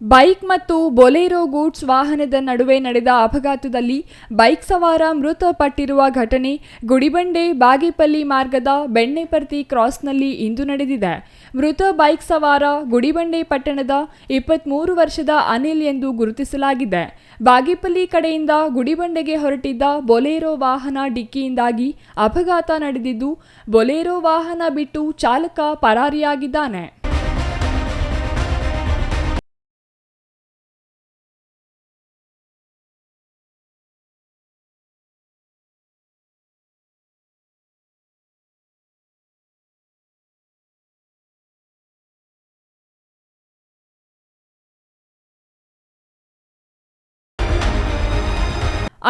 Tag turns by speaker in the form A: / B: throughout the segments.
A: Bike ಮತ್ತು Bolero goods ವಾಹನದ ನಡುವೆ ನಡೆದ ಅಪಘಾತದಲ್ಲಿ ಬೈಕ್ ಸವಾರ ಮೃತಪಟ್ಟಿರುವ ಘಟನೆ ಗುಡಿಬಂಡೆ ಬಾಗೇಪಲ್ಲಿ ಮಾರ್ಗದ ಬೆಣ್ಣೆಪರ್ತಿ ಕ್ರಾಸ್ನಲ್ಲಿ ಇಂದು ನಡೆದಿದೆ. ಮೃತ ಬೈಕ್ ಸವಾರ ಗುಡಿಬಂಡೆ ಪಟ್ಟಣದ ಇಪ್ಪತ್ಮೂರು ವರ್ಷದ ಅನಿಲ್ ಎಂದು ಗುರುತಿಸಲಾಗಿದೆ. ಬಾಗೇಪಲ್ಲಿ ಕಡೆಯಿಂದ ಗುಡಿಬಂಡೆಗೆ ಹೊರಟಿದ್ದ ಬೊಲೆರೋ ವಾಹನ ಡಿಕ್ಕಿಯಿಂದಾಗಿ ಅಪಘಾತ ನಡೆದಿದ್ದು, ಬೊಲೆರೋ ವಾಹನ ಬಿಟ್ಟು ಚಾಲಕ ಪರಾರಿಯಾಗಿದ್ದಾನೆ.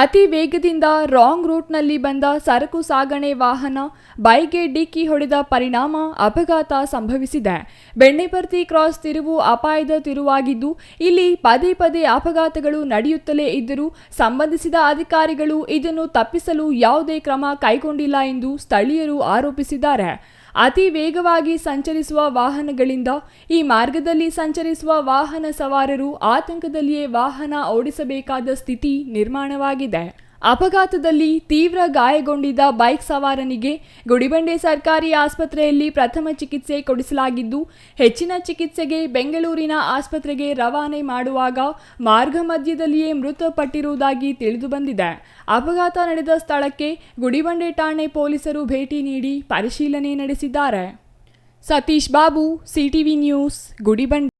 A: ಅತಿ ವೇಗದಿಂದ ರಾಂಗ್ ರೂಟ್ನಲ್ಲಿ ಬಂದ ಸರಕು ಸಾಗಣೆ ವಾಹನ, ಬೈಕ್ಗೆ ಡಿಕ್ಕಿ ಹೊಡೆದ ಪರಿಣಾಮ ಅಪಘಾತ ಸಂಭವಿಸಿದೆ. ಬೆಣ್ಣೆಪರ್ತಿ ಕ್ರಾಸ್ ತಿರುವು ಅಪಾಯದ ತಿರುವಾಗಿದ್ದು, ಇಲ್ಲಿ ಪದೇ ಪದೇ ಅಪಘಾತಗಳು ನಡೆಯುತ್ತಲೇ ಇದ್ದರೂ ಸಂಬಂಧಿಸಿದ ಅಧಿಕಾರಿಗಳು ಇದನ್ನು ತಪ್ಪಿಸಲು ಯಾವುದೇ ಕ್ರಮ ಕೈಗೊಂಡಿಲ್ಲ ಎಂದು ಸ್ಥಳೀಯರು ಆರೋಪಿಸಿದ್ದಾರೆ. ಅತಿ ವೇಗವಾಗಿ ಸಂಚರಿಸುವ ವಾಹನಗಳಿಂದ ಈ ಮಾರ್ಗದಲ್ಲಿ ಸಂಚರಿಸುವ ವಾಹನ ಸವಾರರು ಆತಂಕದಲ್ಲಿಯೇ ವಾಹನ ಓಡಿಸಬೇಕಾದ ಸ್ಥಿತಿ ನಿರ್ಮಾಣವಾಗಿದೆ. ಅಪಘಾತದಲ್ಲಿ ತೀವ್ರ ಗಾಯಗೊಂಡಿದ್ದ ಬೈಕ್ ಸವಾರನಿಗೆ ಗುಡಿಬಂಡೆ ಸರ್ಕಾರಿ ಆಸ್ಪತ್ರೆಯಲ್ಲಿ ಪ್ರಥಮ ಚಿಕಿತ್ಸೆ ಕೊಡಿಸಲಾಗಿದ್ದು, ಹೆಚ್ಚಿನ ಚಿಕಿತ್ಸೆಗೆ ಬೆಂಗಳೂರಿನ ಆಸ್ಪತ್ರೆಗೆ ರವಾನೆ ಮಾಡುವಾಗ ಮಾರ್ಗ ಮಧ್ಯದಲ್ಲಿಯೇ ಮೃತಪಟ್ಟಿರುವುದಾಗಿ ತಿಳಿದುಬಂದಿದೆ. ಅಪಘಾತ ನಡೆದ ಸ್ಥಳಕ್ಕೆ ಗುಡಿಬಂಡೆ ಠಾಣೆ ಪೊಲೀಸರು ಭೇಟಿ ನೀಡಿ ಪರಿಶೀಲನೆ ನಡೆಸಿದ್ದಾರೆ. Satish Babu, CTV news, Gudibande.